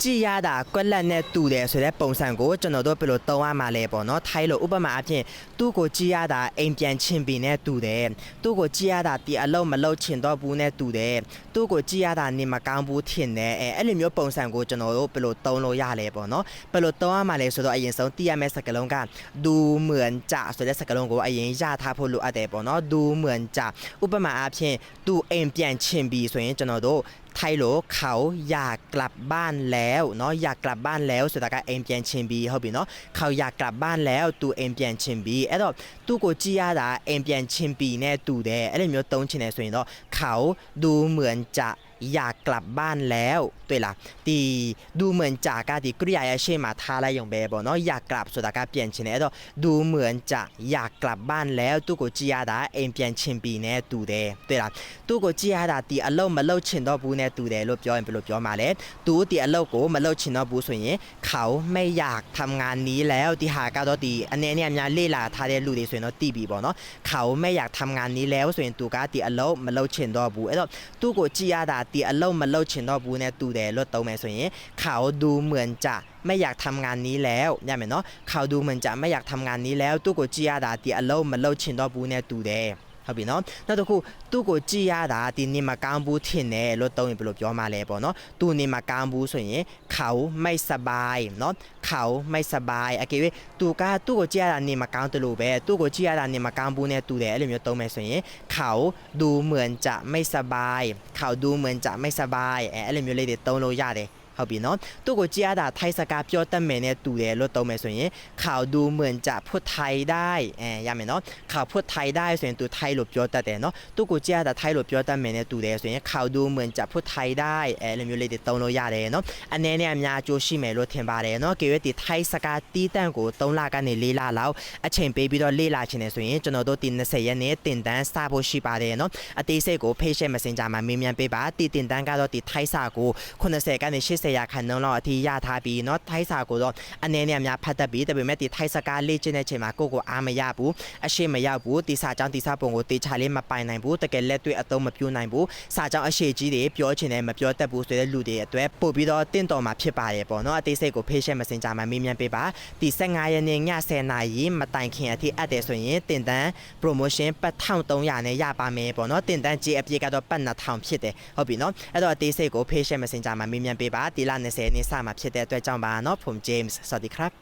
ကြည်ရတာကွက်လက်နဲ့တူတယ်ဆိုတဲ့ပုံစံကိုကျွန်တော်တို့ဘယ်လိုသုံးရမှာလဲပေါ့နော်ထိုင်းလို့ဥပမာအဖြစ်သူ့ကိုကြည်ရတာအိမ်ပြန်ချင်းပြီးနဲ့တူတယ်သူ့ကိုကြည်ရတာဒီအလုံးမလုံးချင်တော့ဘူးနဲ့တူတယ်သူ့ကိုကြည်ရတာနေမကောင်းဘူးထင်တယ်အဲအဲ့လိုမျိုးပုံစံကိုကျွန်တော်တို့ဘယ်လိုသုံးလို့ရလဲပေါ့နော်ဘယ်လိုသုံးရမှာလဲဆိုတော့အရင်ဆုံးသိရမယ့်စကားလုံးကဒူเหมือนจะဆိုတဲ့စကားလုံးကိုအရင်ရထားဖို့လိုအပ်တယ်ပေါ့နော်ဒူเหมือนจะဥပမာအဖြစ်သူအိမ်ပြန်ချင်းပြီးဆိုရင်ကျွန်တော်တို့ ไทโหลเขาอยากกลับบ้านแล้วเนาะอยากกลับบ้านแล้วสุดท้ายเอ็มเปียนเชมบีเขาบีเนาะเขาอยากกลับบ้านแล้วตูเอ็มเปียนเชมบีเอ้ดอตูโกจีอาดาเอ็มเปียนเชมบีเนี่ยตูเดอะไรมีต้องเชนเนี่ยส่วนเนาะเขาดูเหมือนจะ อยากกลับบ้านแล้วตัวละตีดูเหมือนจากาตีกริยาเช่มาทาอะไรอย่างแบบเนาะอยากกลับสุดากาเปลี่ยนชินเอตดูเหมือนจะอยากกลับบ้านแล้วตุโกจิยาดาเอ็มเปลี่ยนชินปีเนี่ยตูเดตัวละตุโกจิยาดาตีอารมณ์มาเล่าชินดอบูเนี่ยตูเดลบย้อนไปลบย้อนมาแล้วตูตีอารมณ์โกมาเล่าชินดอบูส่วนนี้เขาไม่อยากทํางานนี้แล้วตีหากาตตีอันเนี้ยเนี่ยเนี่ยเล่ลาทาเดลูเดส่วนเนาะตีบีบอกเนาะเขาไม่อยากทํางานนี้แล้วส่วนตูกาตีอารมณ์มาเล่าชินดอบูเอตตุโกจิยาดาติอารมณ์มันเล่าเชนดอบูเนี่ยตูเดรดเตาแม่ส่วนนี้เขาดูเหมือนจะไม่อยากทำงานนี้แล้วเนี่ยเหมเนาะเขาดูเหมือนจะไม่อยากทำงานนี้แล้วตู้กจีอาดาติอารมณ์มันเล่าเชนดอบูเนี่ยตูเด ဟုတ်ပြီနော်နောက်တစ်ခုသူ့ကိုကြည့်ရတာဒီနေမကောင်းဘူးထင်တယ်လို့သုံးရင်ဘယ်လိုပြောမှလဲပေါ့နော်သူနေမကောင်းဘူးဆိုရင်เขาไม่สบายเนาะเขาไม่สบายအကေ၍သူကသူ့ကိုကြည့်ရတာနေမကောင်းတယ်လို့ပဲသူ့ကိုကြည့်ရတာနေမကောင်းဘူးနဲ့တူတယ်အဲ့လိုမျိုးသုံးမယ်ဆိုရင်เขาดูเหมือนจะไม่สบายเขาดูเหมือนจะไม่สบายအဲအဲ့လိုမျိုးလေးတွေသုံးလို့ရတယ် ဟုတ်ပြီနော်သူ့ကိုကြည့်ရတာထိုင်းစကားပြောတတ်မယ်နဲ့တူတယ်လို့သုံးမယ်ဆိုရင်ข่าวดูเหมือนจะพูดไทยได้အဲရမယ်နော်ข่าวพูดไทยได้ဆိုရင်သူထိုင်းလို့ပြောတတ်တယ်နော်သူ့ကိုကြည့်ရတာထိုင်းလို့ပြောတတ်မယ်နဲ့တူတယ်ဆိုရင်ข่าวดูเหมือนจะพูดไทยได้အဲလိုမျိုးလေးတွေသုံးလို့ရတယ်နော်အနေနဲ့အများအကျိုးရှိမယ်လို့ထင်ပါတယ်နော်ကေရွက်ဒီထိုင်းစကားတီးတန့်ကို3လကနေ4လလောက်အချိန်ပေးပြီးတော့လေ့လာခြင်းနေဆိုရင်ကျွန်တော်တို့ဒီ20ရက်နေ့တင်တန်းစဖို့ရှိပါတယ်နော်အသေးစိတ်ကို page messenger မှာမေးမြန်းပေးပါဒီတင်တန်းကတော့ဒီထိုင်းစာကို80ကနေ80 ရာခိုင်နှုန်းလောက်အထိရထားပြီးเนาะထိုင်းစာကိုတော့အနေနဲ့အများဖတ်တတ်ပြီးဒါပေမဲ့ဒီထိုင်းစကားလေ့ကျင့်တဲ့ချိန်မှာကိုယ့်ကိုအားမရဘူးအရှိမရောက်ဘူးဒီစာကြောင်းဒီစာပုံကိုတေချာလေးမပိုင်နိုင်ဘူးတကယ်လက်တွေ့အသုံးမပြုနိုင်ဘူးစာကြောင်းအရှိကြီးတွေပြောချင်တယ်မပြောတတ်ဘူးဆိုတဲ့လူတွေအတွက်ပို့ပြီးတော့တင့်တော်မှာဖြစ်ပါတယ်ပေါ့เนาะအသေးစိတ်ကို page messenger မှာမေးမြန်းပေးပါဒီ15ရက်နေ့ည10:00နာရီမတိုင်ခင်အထိအပ်တယ်ဆိုရင်တင်တန်း promotion ပတ်1300နဲ့ရပါမယ်ပေါ့เนาะတင်တန်းကြေးအပြည့်ကတော့ပတ်2000ဖြစ်တယ်ဟုတ်ပြီเนาะအဲ့တော့အသေးစိတ်ကို page messenger မှာမေးမြန်းပေးပါ ติลันในเซตนี้สามารถพิเศษได้ด้วเจ้าบ้าเนาะผมเจมส์สวัสดีครับ